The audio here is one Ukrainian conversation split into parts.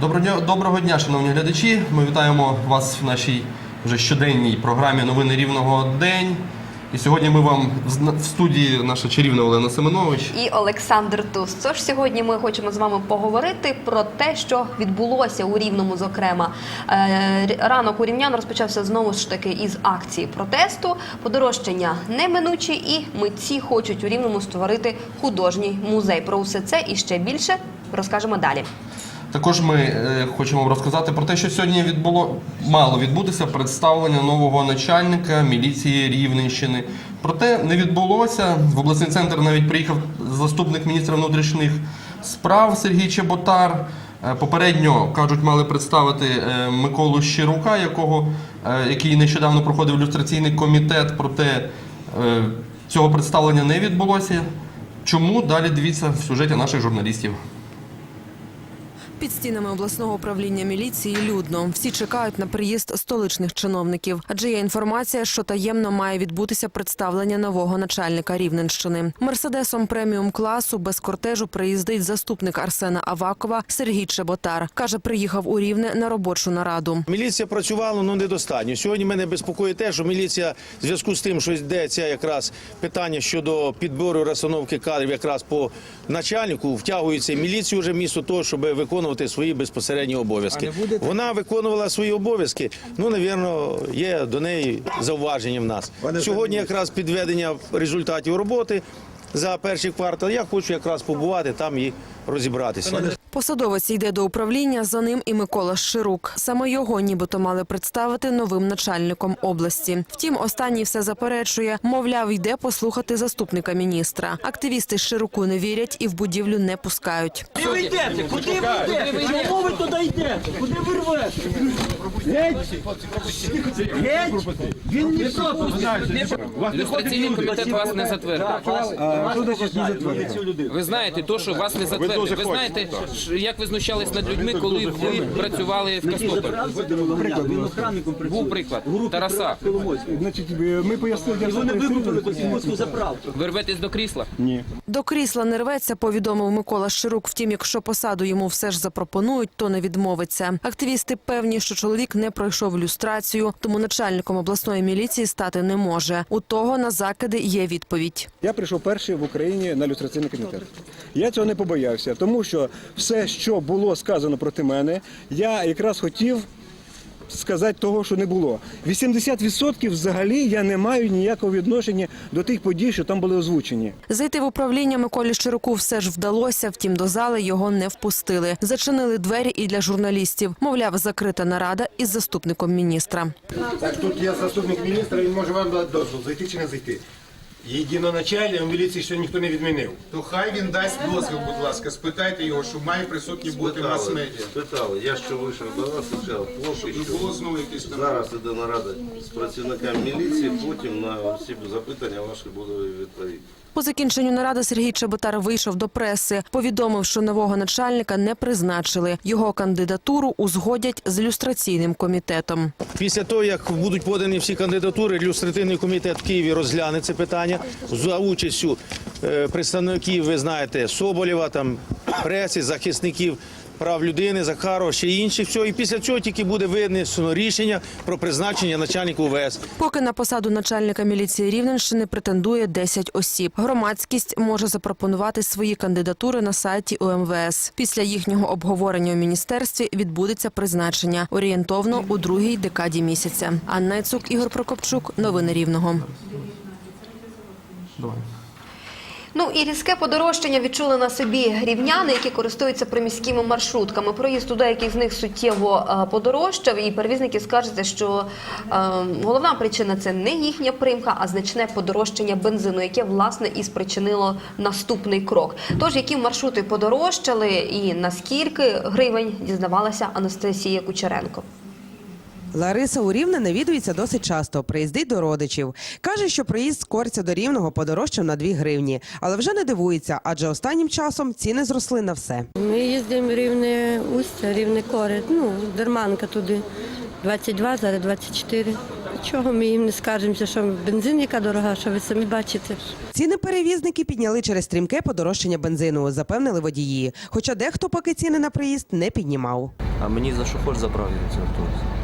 Доброго дня, шановні глядачі. Ми вітаємо вас в нашій вже щоденній програмі Новини Рівного День. І сьогодні ми вам в студії наша чарівна Олена Семенович. і Олександр Туз. Тож сьогодні ми хочемо з вами поговорити про те, що відбулося у Рівному. Зокрема, Е, ранок у рівнян розпочався знову ж таки із акції протесту. Подорожчання неминучі, і митці хочуть у Рівному створити художній музей. Про усе це і ще більше розкажемо далі. Також ми е, хочемо розказати про те, що сьогодні відбуло мало відбутися представлення нового начальника міліції Рівненщини. Проте не відбулося. В обласний центр навіть приїхав заступник міністра внутрішніх справ Сергій Чеботар. Е, Попередньо кажуть, мали представити е, Миколу Щирука, якого який нещодавно проходив люстраційний комітет. Проте цього представлення не відбулося. Чому далі дивіться в сюжеті наших журналістів? Під стінами обласного управління міліції людно. Всі чекають на приїзд столичних чиновників, адже є інформація, що таємно має відбутися представлення нового начальника Рівненщини. Мерседесом преміум класу без кортежу приїздить заступник Арсена Авакова Сергій Чеботар. каже, приїхав у Рівне на робочу нараду. Міліція працювала ну недостатньо. Сьогодні мене безпокоїть те, що міліція в зв'язку з тим, що йдеться якраз питання щодо підбору розстановки кадрів, якраз по начальнику, втягується міліцію вже місто того, щоб виконувати свої безпосередні обов'язки. Вона виконувала свої обов'язки. Ну, навірно, є до неї зауваження в нас. Сьогодні якраз підведення результатів роботи за перший квартал. Я хочу якраз побувати там і розібратися. Посадовець йде до управління, за ним і Микола Ширук. Саме його нібито мали представити новим начальником області. Втім, останній все заперечує, мовляв, йде послухати заступника міністра. Активісти Шируку не вірять і в будівлю не пускають. Куди ви йдете? Куди ви йдете? Чому ви туди йдете? Куди ви рвете? Геть! Геть! Він не Люстраційний комітет вас не затвердив. Ви знаєте, то, що вас не затвердив. Ви знаєте, ш- як ви знущались над людьми, коли ви працювали в Костополі? Він охранником Був приклад Тараса. Значить, ми пояснили, як це викупили до заправку. Ви рветесь до крісла? Ні. До крісла не рветься, повідомив Микола Ширук. Втім, якщо посаду йому все ж запропонують, то не відмовиться. Активісти певні, що чоловік не пройшов люстрацію, тому начальником обласної міліції стати не може. У того на закиди є відповідь. Я прийшов перший в Україні на люстраційний комітет. Я цього не побоявся, тому що все, що було сказано проти мене, я якраз хотів. Сказати того, що не було. 80% взагалі я не маю ніякого відношення до тих подій, що там були озвучені. Зайти в управління Миколі Щируку все ж вдалося, втім до зали його не впустили. Зачинили двері і для журналістів. Мовляв, закрита нарада із заступником міністра. Так, тут є заступник міністра, він може вам дати дозвіл, зайти чи не зайти. Єдиноначальний у міліції ще ніхто не відмінив. То хай він дасть дозвіл, будь ласка, спитайте його, що має присутні бути мас-медіа. Спитали. Я що вийшов до вас і сказав, поки Щоб що знову якісь там. зараз іде нарада з працівниками міліції, потім на всі запитання ваші буду відповідати. По закінченню наради Сергій Чеботар вийшов до преси, повідомив, що нового начальника не призначили. Його кандидатуру узгодять з люстраційним комітетом. Після того, як будуть подані всі кандидатури, люстративний комітет в Києві розгляне це питання за участю е, представників, ви знаєте, Соболєва, там преси, захисників прав людини, Захарова, ще інших. Все. І після цього тільки буде винесено рішення про призначення начальника УВС. Поки на посаду начальника міліції Рівненщини претендує 10 осіб. Громадськість може запропонувати свої кандидатури на сайті УМВС. Після їхнього обговорення у міністерстві відбудеться призначення орієнтовно у другій декаді місяця. Анна Яцук, Ігор Прокопчук. Новини Рівного. Давай. Ну і різке подорожчання відчули на собі рівняни, які користуються приміськими маршрутками. Проїзд у деяких з них суттєво е, подорожчав, і перевізники скаржаться, що е, головна причина це не їхня примха, а значне подорожчання бензину, яке власне і спричинило наступний крок. Тож які маршрути подорожчали і наскільки гривень дізнавалася Анастасія Кучеренко. Лариса у Рівне навідується досить часто, приїздить до родичів. Каже, що приїзд з Корця до Рівного подорожчав на 2 гривні, але вже не дивується, адже останнім часом ціни зросли на все. Ми їздимо рівне Устя, рівне Корет, ну, Дерманка туди. 22, зараз 24. Чого ми їм не скаржимося, що бензин яка дорога, що ви самі бачите. Ціни перевізники підняли через стрімке подорожчання бензину, запевнили водії. Хоча дехто поки ціни на приїзд не піднімав. А мені за що хоч заправлюється автобус.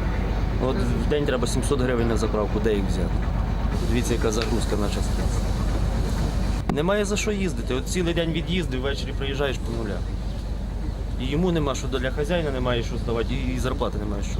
От в день треба 700 гривень на заправку, де їх взяти? Дивіться, яка загрузка на час. Немає за що їздити. От цілий день від'їздив, ввечері приїжджаєш по нулях. І йому нема що для хазяїна немає що здавати, і зарплати немає що.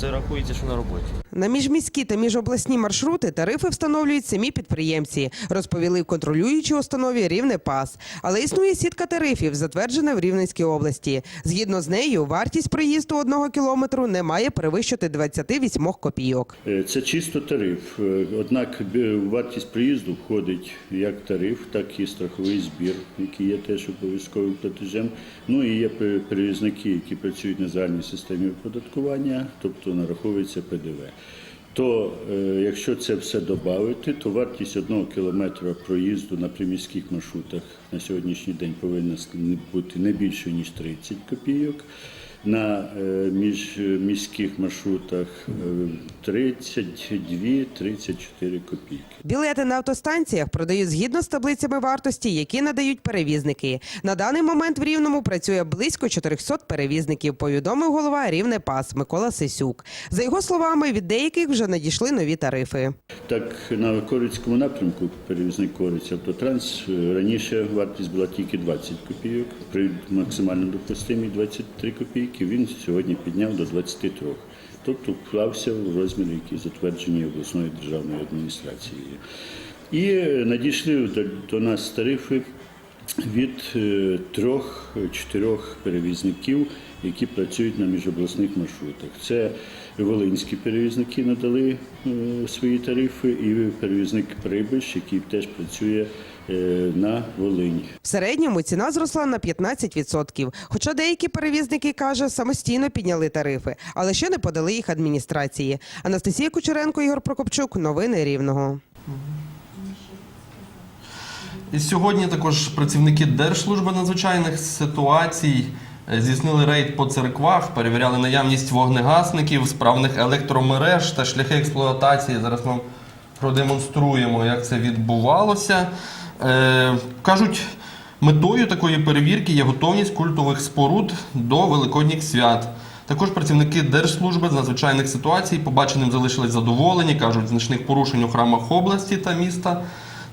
Це рахується, що на роботі. На міжміські та міжобласні маршрути тарифи встановлюють самі підприємці, розповіли в контролюючій установі Рівне Пас. Але існує сітка тарифів, затверджена в Рівненській області. Згідно з нею, вартість проїзду одного кілометру не має перевищити 28 копійок. Е, Це чисто тариф. Е, Однак вартість приїзду входить як тариф, так і страховий збір, який є теж обов'язковим платежем. Ну і є пе- перевізники, які працюють на загальній системі оподаткування, тобто нараховується ПДВ. То е, якщо це все додати, то вартість одного кілометра проїзду на приміських маршрутах на сьогоднішній день повинна бути не більше ніж 30 копійок. На е, міжміських маршрутах е, 32-34 копійки. Білети на автостанціях продають згідно з таблицями вартості, які надають перевізники. На даний момент в Рівному працює близько 400 перевізників, повідомив голова Рівне Пас Микола Сисюк. За його словами, від деяких вже надійшли нові тарифи. Так, на Корицькому напрямку перевізник Кориць Автотранс е, раніше вартість була тільки 20 копійок, при максимально допустимій 23 копійки. Він сьогодні підняв до 23. Тобто вклався в розміри, які затверджені обласною державною адміністрацією. І надійшли до, нас тарифи від е, трьох-чотирьох перевізників, які працюють на міжобласних маршрутах. Це волинські перевізники надали е, свої тарифи, і перевізник Прибиш, який теж працює на Волині. В середньому ціна зросла на 15%. Хоча деякі перевізники каже, самостійно підняли тарифи, але ще не подали їх адміністрації. Анастасія Кучеренко, Ігор Прокопчук. Новини Рівного. І сьогодні також працівники Держслужби надзвичайних ситуацій е, здійснили рейд по церквах, перевіряли наявність вогнегасників, справних електромереж та шляхи експлуатації. Зараз ми продемонструємо, як це відбувалося. Е, кажуть, метою такої перевірки є готовність культових споруд до великодніх свят. Також працівники Держслужби з надзвичайних ситуацій побаченим залишились задоволені, кажуть, значних порушень у храмах області та міста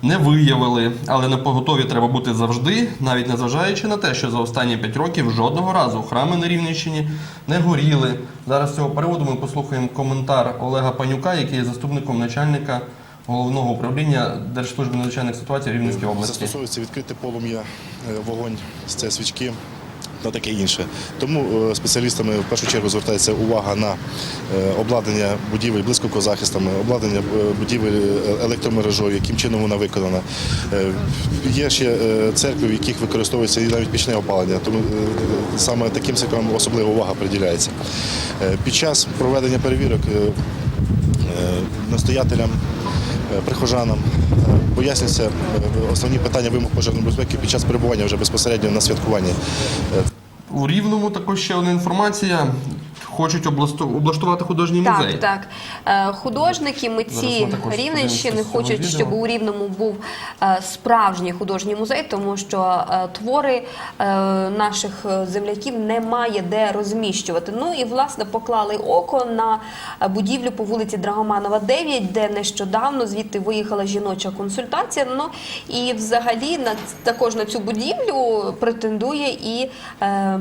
не виявили, але на поготові треба бути завжди, навіть незважаючи на те, що за останні 5 років жодного разу храми на Рівненщині не горіли. Зараз з цього приводу ми послухаємо коментар Олега Панюка, який є заступником начальника головного управління Держслужби надзвичайних ситуацій Рівненської області. Застосовується відкрите полум'я, е, вогонь, це свічки та таке інше. Тому е, спеціалістами в першу чергу звертається увага на е, обладнання будівель блискавкозахистами, обладнання будівель електромережою, яким чином вона виконана. Є ще церкви, в яких використовується і навіть пічне опалення, тому саме таким церквам особлива увага приділяється. Під час проведення перевірок настоятелям прихожанам е, пояснюються е, основні питання вимог пожежної безпеки під час перебування вже безпосередньо на святкуванні. Е, У Рівному також ще одна інформація. Хочуть облаштувати художній музей. Так, так. Е, Художники, митці Рівненщини хочуть, щоб у Рівному був е, справжній художній музей, тому що е, твори наших земляків немає де розміщувати. Ну і власне поклали око на будівлю по вулиці Драгоманова, 9, де нещодавно звідти виїхала жіноча консультація. Ну і взагалі на також на цю будівлю претендує і е,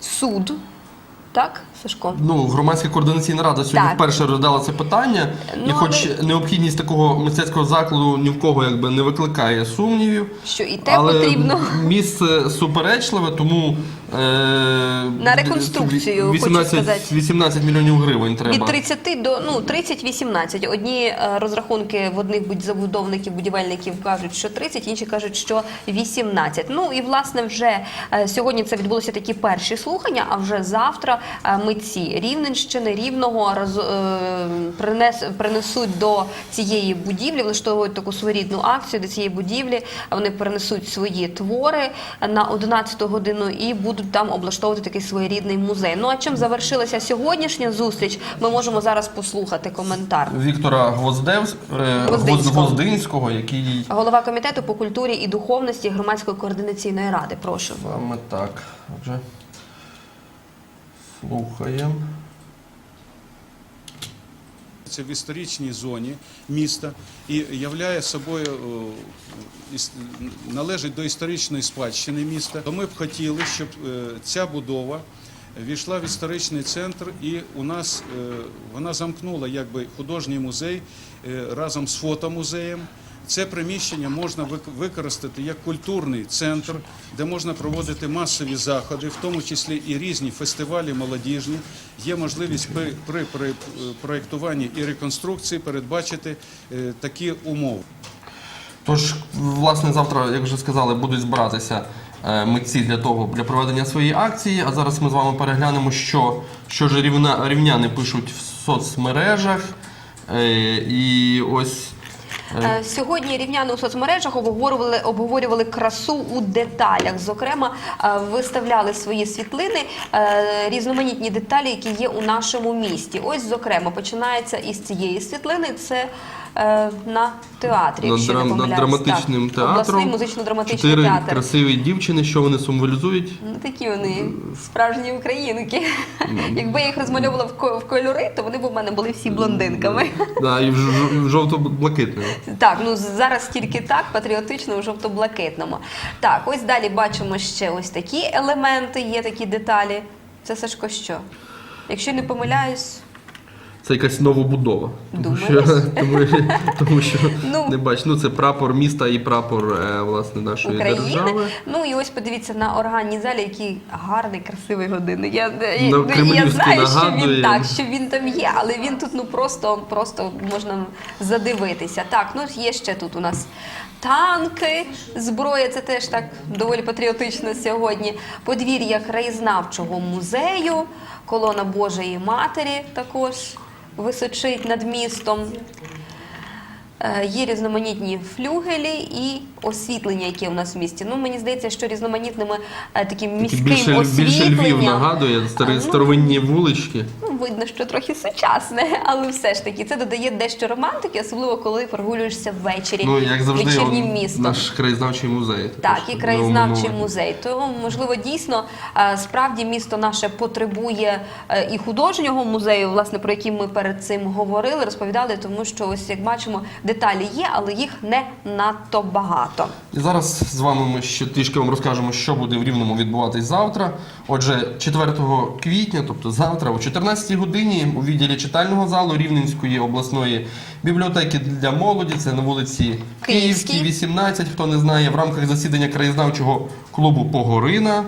суд. Так, Сашко? Ну, громадська координаційна рада сьогодні Так. вперше роздала це питання, і Ну, хоч але- необхідність такого мистецького закладу ні в кого якби не викликає сумнівів. Що і те але потрібно. місце суперечливе, тому На реконструкцію, хочу сказати. 18 мільйонів гривень треба. Від 30 до ну 30-18. Одні е, розрахунки в одних забудовників, будівельників кажуть, що 30, інші кажуть, що 18. Ну і власне вже е, сьогодні це відбулося такі перші слухання. А вже завтра е, митці Рівненщини, Рівного роз, е, принес, принесуть до цієї будівлі, влаштовують таку своєрідну акцію до цієї будівлі. Вони принесуть свої твори на 11 годину і будуть там облаштовувати такий своєрідний музей. Ну а чим завершилася сьогоднішня зустріч? Ми можемо зараз послухати коментар. Віктора Гвоздев, е, Гвоздинського. Гвоздинського, який Голова комітету по культурі і духовності громадської координаційної ради. Прошу. саме так. Отже. Слухаємо. Це в історичній зоні міста і являє собою о, належить до історичної спадщини міста. То ми б хотіли, щоб е, ця будова війшла в історичний центр, і у нас е, вона замкнула якби художній музей е, разом з фотомузеєм. Це приміщення можна використати як культурний центр, де можна проводити масові заходи, в тому числі і різні фестивалі молодіжні. Є можливість при, при, е, проєктуванні і реконструкції передбачити е, такі умови. Тож, власне, завтра, як вже сказали, будуть збиратися е, митці для того для проведення своєї акції. А зараз ми з вами переглянемо, що, що ж рівна, рівняни пишуть в соцмережах. І ось Сьогодні рівняни у соцмережах обговорювали, обговорювали красу у деталях. Зокрема, е, виставляли свої світлини, е, різноманітні деталі, які є у нашому місті. Ось, зокрема, починається із цієї світлини. Це е, на театрі, над, якщо не над помиляюсь. драматичним Так. Обласний театром музично-драматичний чотири театр. красиві дівчини, що вони символізують. Ну, такі вони справжні українки. Якби я їх розмальовувала в ко- в кольори, то вони б у мене були всі блондинками. Да, і в жовто-блакитному. Так, ну зараз тільки так, патріотично у жовто-блакитному. Так, ось далі бачимо ще ось такі елементи, є такі деталі. Це Сашко що? Якщо не помиляюсь, Це якась новобудова. Тому що, тому, тому що Ну. не бач, ну це прапор міста і прапор е, власне нашої України. держави. Ну і ось подивіться на органній залі, який гарний, красивий годинник. Я, я, На я знаю, що він так, що він там є, але він тут ну просто, просто можна задивитися. Так, ну є ще тут у нас. Танки, зброя, це теж так доволі патріотично сьогодні. Подвір'я краєзнавчого музею, колона Божої Матері також височить над містом. Е, Є різноманітні флюгелі і освітлення, яке у нас в місті. Ну мені здається, що різноманітними е, таким міським більше, більше Львів освітленням. нагадує, старі, ну, старовинні вулички. Ну, видно, що трохи сучасне, але все ж таки це додає дещо романтики, особливо коли прогулюєшся ввечері Ну, як завжди, вечірнім містом. наш краєзнавчий музей. Так, і краєзнавчий музей. То можливо дійсно е, справді місто наше потребує е, і художнього музею, власне про який ми перед цим говорили, розповідали, тому що ось як бачимо, деталі є, але їх не надто багато. І зараз з вами ми ще трішки вам розкажемо, що буде в Рівному відбуватись завтра. Отже, 4 квітня, тобто завтра, о 14-й годині, у відділі читального залу Рівненської обласної бібліотеки для молоді, це на вулиці Київській. Київській, 18, хто не знає, в рамках засідання краєзнавчого клубу Погорина.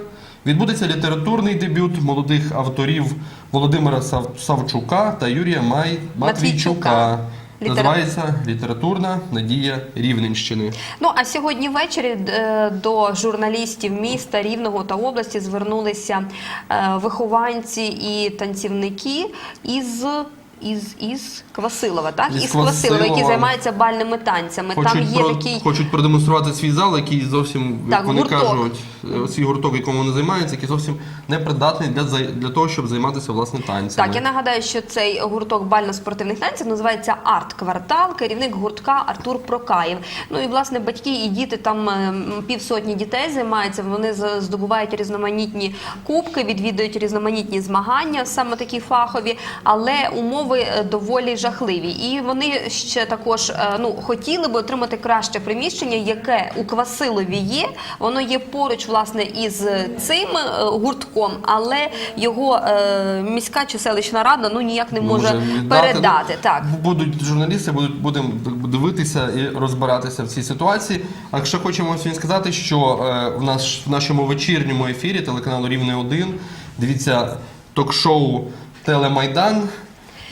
Відбудеться літературний дебют молодих авторів Володимира Сав- Савчука та Юрія Май... Матвійчука. Літера- Називається Літературна надія Рівненщини. Ну а сьогодні ввечері е, до журналістів міста Рівного та області звернулися е, вихованці і танцівники із. Із, із Квасилова, так? Із Із, Квасилова, які займаються бальними танцями. Там є про- такий хочуть продемонструвати свій зал, який зовсім, Так, вони гурток. кажуть, е, свій гурток, якому вони займаються, який зовсім не придатний для, для того, щоб займатися власне танцями. Так, я нагадаю, що цей гурток бально-спортивних танців називається Арт-квартал, керівник гуртка Артур Прокаєв. Ну і власне батьки і діти там е, півсотні дітей займаються. Вони здобувають різноманітні кубки, відвідують різноманітні змагання, саме такі фахові, але умови е, доволі жахливі. І вони ще також е, ну хотіли би отримати краще приміщення, яке у Квасилові є. Воно є поруч власне із цим е, гуртком, але його міська чи селищна рада ну ніяк не може віддати. передати. Так. Будуть журналісти, будуть будемо дивитися і розбиратися в цій ситуації. А ще хочемо сьогодні сказати, що е, в наш в нашому вечірньому ефірі телеканалу Рівне 1 дивіться ток-шоу Телемайдан.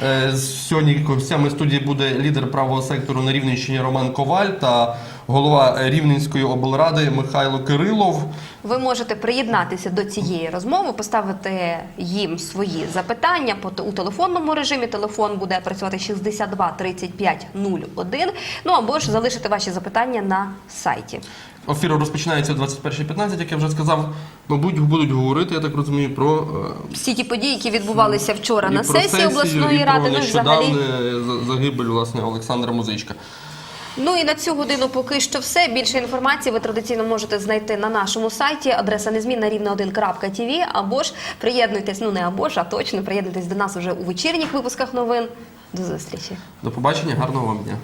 Е, Сьогодні гостями студії буде лідер правого сектору на Рівненщині Роман Коваль та голова Рівненської облради Михайло Кирилов. Ви можете приєднатися до цієї розмови, поставити їм свої запитання у телефонному режимі. Телефон буде працювати 62 35 01, Ну або ж залишити ваші запитання на сайті. Ефір розпочинається о 21.15, як я вже сказав. Мабуть, будуть говорити, я так розумію, про е, Всі ті події, які відбувалися вчора і на сесії обласної і ради, про ну взагалі. загибель власне Олександра Музичка. Ну і на цю годину поки що все. Більше інформації ви традиційно можете знайти на нашому сайті. Адреса незмінна рівна 1.tv або ж приєднуйтесь, ну не або ж, а точно приєднуйтесь до нас уже у вечірніх випусках новин. До зустрічі. До побачення, гарного вам дня.